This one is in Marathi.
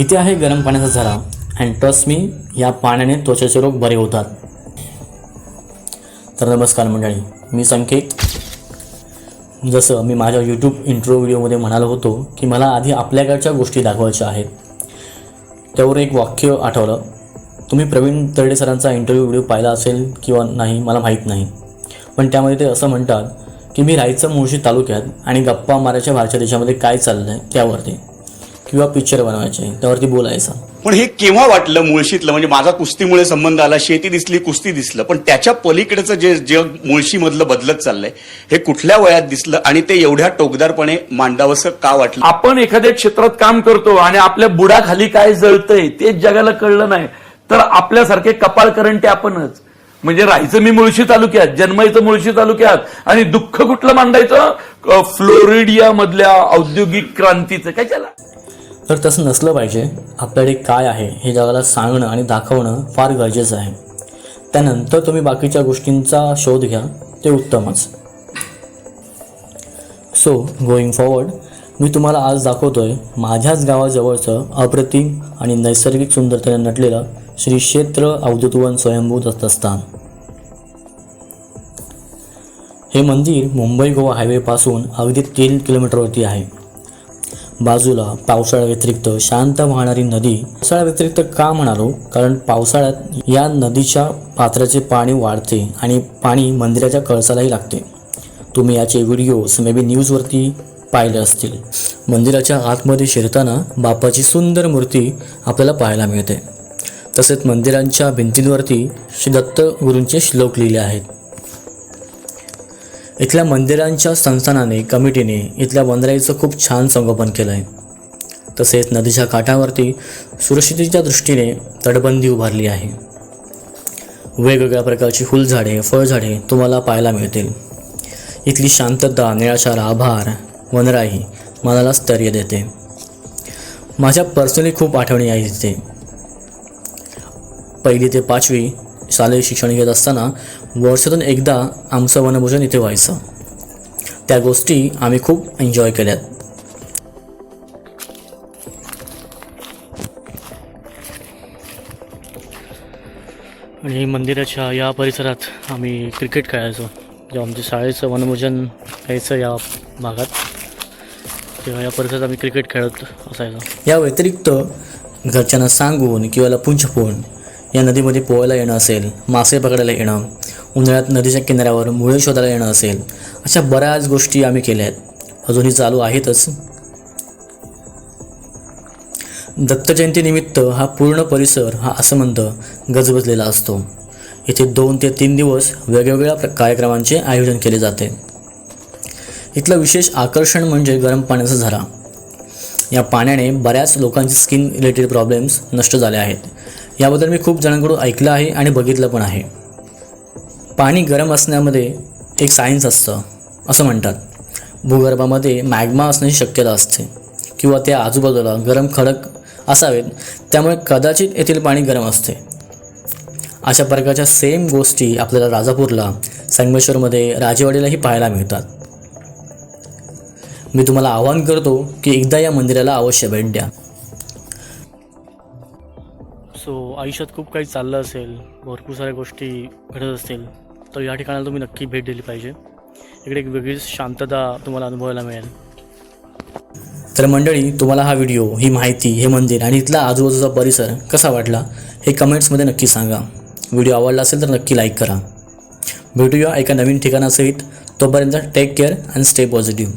इथे आहे गरम पाण्याचा झरा अँड ट्रस्ट मी या पाण्याने त्वचेचे रोग बरे होतात. तर नमस्कार मंडळी मी संकेत. जसं मी माझ्या यूट्यूब इंट्रो व्हिडिओमध्ये म्हणालो होतो की मला आधी आपल्याकडच्या गोष्टी दाखवायच्या आहेत. त्यावर एक वाक्य आठवलं. तुम्ही प्रवीण तरडे सरांचा इंटरव्ह्यू व्हिडिओ पाहिला असेल किंवा नाही मला माहीत नाही. पण त्यामध्ये ते असं म्हणतात की मी राहायचं मुळशी तालुक्यात आणि गप्पा मारायच्या भारच्या देशामध्ये काय चाललं आहे त्यावरती. किंवा पिक्चर बनवायचे. त्यावरती बोलायचं. पण हे केव्हा वाटलं मुळशीतलं? म्हणजे माझा कुस्तीमुळे संबंध आला शेती दिसली कुस्ती दिसलं. पण त्याच्या पलीकडचं जे जग मुळशीमधलं बदलत चाललंय हे कुठल्या वयात दिसलं आणि ते एवढ्या टोकदारपणे मांडावंसं का वाटलं? आपण एखाद्या क्षेत्रात काम करतो आणि आपल्या बुडाखाली काय जळतंय तेच जगाला कळलं नाही. तर आपल्यासारखे कपाळ करंटे आपणच. म्हणजे राहायचं मी मुळशी तालुक्यात जन्मायचं मुळशी तालुक्यात आणि दुःख कुठलं मांडायचं? फ्लोरिडिया मधल्या औद्योगिक क्रांतीचं. काय त्याला तर तसं नसलं पाहिजे. आपल्याकडे काय आहे हे जगाला सांगणं आणि दाखवणं फार गरजेचं आहे. त्यानंतर तुम्ही बाकीच्या गोष्टींचा शोध घ्या ते उत्तमच. सो गोईंग फॉवर्ड मी तुम्हाला आज दाखवतो आहे माझ्याच गावाजवळचं अप्रतिम आणि नैसर्गिक सुंदरतेने नटलेलं श्री क्षेत्र अवधुतवन स्वयंभू दत्तस्थान हे मंदिर मुंबई गोवा हायवेपासून अगदी तीन किलोमीटरवरती आहे. बाजूला पावसाळ्या व्यतिरिक्त शांत वाहणारी नदी. पावसाळ्या व्यतिरिक्त का म्हणालो? कारण पावसाळ्यात या नदीच्या पात्राचे पाणी वाढते आणि पाणी मंदिराच्या कळसालाही लागते. तुम्ही याचे व्हिडिओज मे बी न्यूजवरती पाहिले असतील. मंदिराच्या आतमध्ये शिरताना बापाची सुंदर मूर्ती आपल्याला पाहायला मिळते. तसेच मंदिरांच्या भिंतींवरती श्री दत्त गुरूंचे श्लोक लिहिले आहेत. इथल्या मंदिरांच्या संस्थानाने कमिटीने इथल्या वनराईचं खूप छान संगोपन केलं आहे तसेच नदीच्या काठावरती सुरक्षितेच्या दृष्टीने तटबंदी उभारली आहे. वेगवेगळ्या प्रकारची फुलझाडे फळझाडे तुम्हाला पाहायला मिळतील. इथली शांतता निराशार आभार वनराई मनाला स्थैर्य देते. माझ्या पर्सनली खूप आठवणी आहे तिथे पहिली ते पाचवी शालेय शिक्षण घेत असताना वर्षातून एकदा आमचं वनभोजन इथे व्हायचं. त्या गोष्टी आम्ही खूप एन्जॉय केल्यात. आणि मंदिराच्या या परिसरात आम्ही क्रिकेट खेळायचो. जेव्हा आमच्या शाळेचं वनभोजन व्हायचं या भागात तेव्हा या परिसरात आम्ही क्रिकेट खेळत असायचो. या व्यतिरिक्त घरच्यांना सांगून किंवा लपून छपून या नदीमध्ये पोहायला येणं असेल मासे पकडायला येणं उन्हाळ्यात नदीच्या किनाऱ्यावर मुळे शोधायला येणं असेल अशा बऱ्याच गोष्टी आम्ही केल्या आहेत. अजूनही चालू आहेतच. दत्तजयंतीनिमित्त हा पूर्ण परिसर हा असमंत गजबजलेला असतो. इथे दोन ते तीन दिवस वेगवेगळ्या कार्यक्रमांचे आयोजन केले जाते. इथलं विशेष आकर्षण म्हणजे गरम पाण्याचा झरा. या पाण्याने बऱ्याच लोकांचे स्किन रिलेटेड प्रॉब्लेम्स नष्ट झाले आहेत. याबद्दल मी खूप जणांकडून ऐकलं आहे आणि बघितलं पण आहे. पाणी गरम असण्यामध्ये एक सायन्स असतं असं म्हणतात. भूगर्भामध्ये मॅग्मा असण्याची शक्यता असते किंवा त्या आजूबाजूला गरम खडक असावेत त्यामुळे कदाचित येथील पाणी गरम असते. अशा प्रकारच्या सेम गोष्टी आपल्याला राजापूरला संगमेश्वरमध्ये राजेवाडीलाही पाहायला मिळतात. मी तुम्हाला आवाहन करतो की एकदा या मंदिराला अवश्य भेट द्या. सो आयुष्यात खूप काही चाललं असेल भरपूर साऱ्या गोष्टी घडत असतील तर या ठिकाणाला तुम्ही नक्की भेट दिली पाहिजे. इकडे एक वेगळीच शांतता तुम्हाला अनुभवायला मिळेल. तर मंडळी तुम्हाला हा व्हिडिओ ही माहिती हे मंदिर आणि इथला आजूबाजूचा परिसर कसा वाटला हे कमेंट्समध्ये नक्की सांगा. व्हिडिओ आवडला असेल तर नक्की लाईक करा. भेटूया एका नवीन ठिकाणासहित. तोपर्यंत take care and stay positive